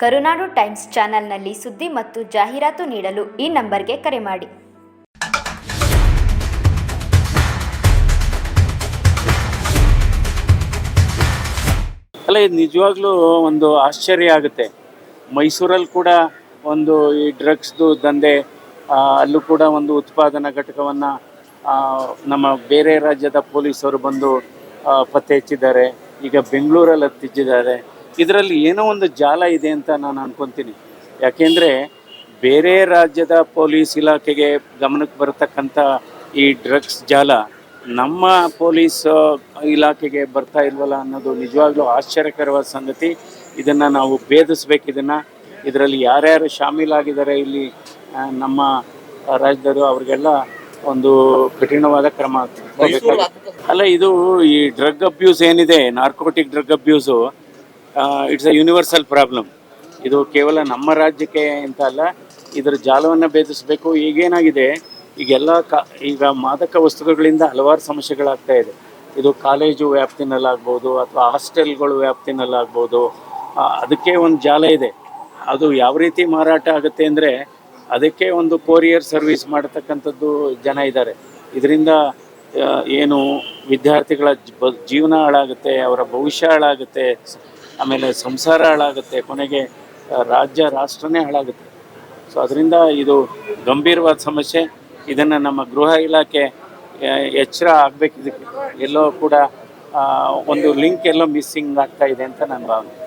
ಕರುನಾಡು times ಚಾನೆಲ್ನಲ್ಲಿ ಸುದ್ದಿ ಮತ್ತು ಜಾಹೀರಾತು ನೀಡಲು ಈ ನಂಬರ್ಗೆ ಕರೆ ಮಾಡಿ. ಅಲ್ಲ, ಇದು ನಿಜವಾಗ್ಲೂ ಒಂದು ಆಶ್ಚರ್ಯ ಆಗುತ್ತೆ. ಮೈಸೂರಲ್ಲಿ ಕೂಡ ಒಂದು ಈ ಡ್ರಗ್ಸ್ದು ದಂಧೆ ಅಲ್ಲೂ ಕೂಡ ಒಂದು ಉತ್ಪಾದನಾ ಘಟಕವನ್ನು ನಮ್ಮ ಬೇರೆ ರಾಜ್ಯದ ಪೊಲೀಸರು ಬಂದು ಪತ್ತೆ ಹಚ್ಚಿದ್ದಾರೆ. ಈಗ ಬೆಂಗಳೂರಲ್ಲಿ ಹತ್ತಿದ್ದಾರೆ ಇದರಲ್ಲಿ ಏನೋ ಒಂದು ಜಾಲ ಇದೆ ಅಂತ ನಾನು ಅನ್ಕೊತೀನಿ. ಯಾಕೆಂದರೆ ಬೇರೆ ರಾಜ್ಯದ ಪೊಲೀಸ್ ಇಲಾಖೆಗೆ ಗಮನಕ್ಕೆ ಬರತಕ್ಕಂಥ ಈ ಡ್ರಗ್ಸ್ ಜಾಲ ನಮ್ಮ ಪೊಲೀಸ್ ಇಲಾಖೆಗೆ ಬರ್ತಾ ಇಲ್ವಲ್ಲ ಅನ್ನೋದು ನಿಜವಾಗ್ಲೂ ಆಶ್ಚರ್ಯಕರವಾದ ಸಂಗತಿ. ಇದನ್ನು ನಾವು ಭೇದಿಸ್ಬೇಕು ಇದನ್ನು. ಇದರಲ್ಲಿ ಯಾರ್ಯಾರು ಶಾಮೀಲಾಗಿದ್ದಾರೆ ಇಲ್ಲಿ ನಮ್ಮ ರಾಜ್ಯದವರು ಅವ್ರಿಗೆಲ್ಲ ಒಂದು ಕಠಿಣವಾದ ಕ್ರಮ. ಅಲ್ಲ ಇದು ಈ ಡ್ರಗ್ ಅಬ್ಯೂಸ್ ಏನಿದೆ narcotic drug abuse. It's a universal problem ಇದು ಕೇವಲ ನಮ್ಮ ರಾಜ್ಯಕ್ಕೆ ಅಂತ ಅಲ್ಲ, ಇದರ ಜಾಲವನ್ನು ಭೇದಿಸಬೇಕು. ಈಗೇನಾಗಿದೆ ಈಗೆಲ್ಲ ಕಾ, ಈಗ ಮಾದಕ ವಸ್ತುಗಳಿಂದ ಹಲವಾರು ಸಮಸ್ಯೆಗಳಾಗ್ತಾ ಇದೆ. ಇದು ಕಾಲೇಜು ವ್ಯಾಪ್ತಿನಲ್ಲಾಗ್ಬೋದು ಅಥವಾ ಹಾಸ್ಟೆಲ್ಗಳು ವ್ಯಾಪ್ತಿನಲ್ಲಾಗ್ಬೋದು. ಅದಕ್ಕೆ ಒಂದು ಜಾಲ ಇದೆ. ಅದು ಯಾವ ರೀತಿ ಮಾರಾಟ ಆಗುತ್ತೆ ಅಂದರೆ, ಅದಕ್ಕೆ ಒಂದು ಕೊರಿಯರ್ ಸರ್ವಿಸ್ ಮಾಡತಕ್ಕಂಥದ್ದು ಜನ ಇದ್ದಾರೆ. ಇದರಿಂದ ಏನು ವಿದ್ಯಾರ್ಥಿಗಳ ಜೀವನ ಹಾಳಾಗುತ್ತೆ, ಅವರ ಭವಿಷ್ಯ ಹಾಳಾಗುತ್ತೆ. ಆಮೇಲೆ ಸಂಸಾರ ಹಾಳಾಗುತ್ತೆ, ಕೊನೆಗೆ ರಾಜ್ಯ, ರಾಷ್ಟ್ರನೇ ಹಾಳಾಗುತ್ತೆ. ಸೊ ಅದರಿಂದ ಇದು ಗಂಭೀರವಾದ ಸಮಸ್ಯೆ. ಇದನ್ನು ನಮ್ಮ ಗೃಹ ಇಲಾಖೆ ಎಚ್ಚರ ಆಗಬೇಕು ಎಲ್ಲೋ ಕೂಡ ಒಂದು ಲಿಂಕ್ ಎಲ್ಲೋ ಮಿಸ್ಸಿಂಗ್ ಆಗ್ತಾ ಇದೆ ಅಂತ ನನ್ನ ಭಾವನೆ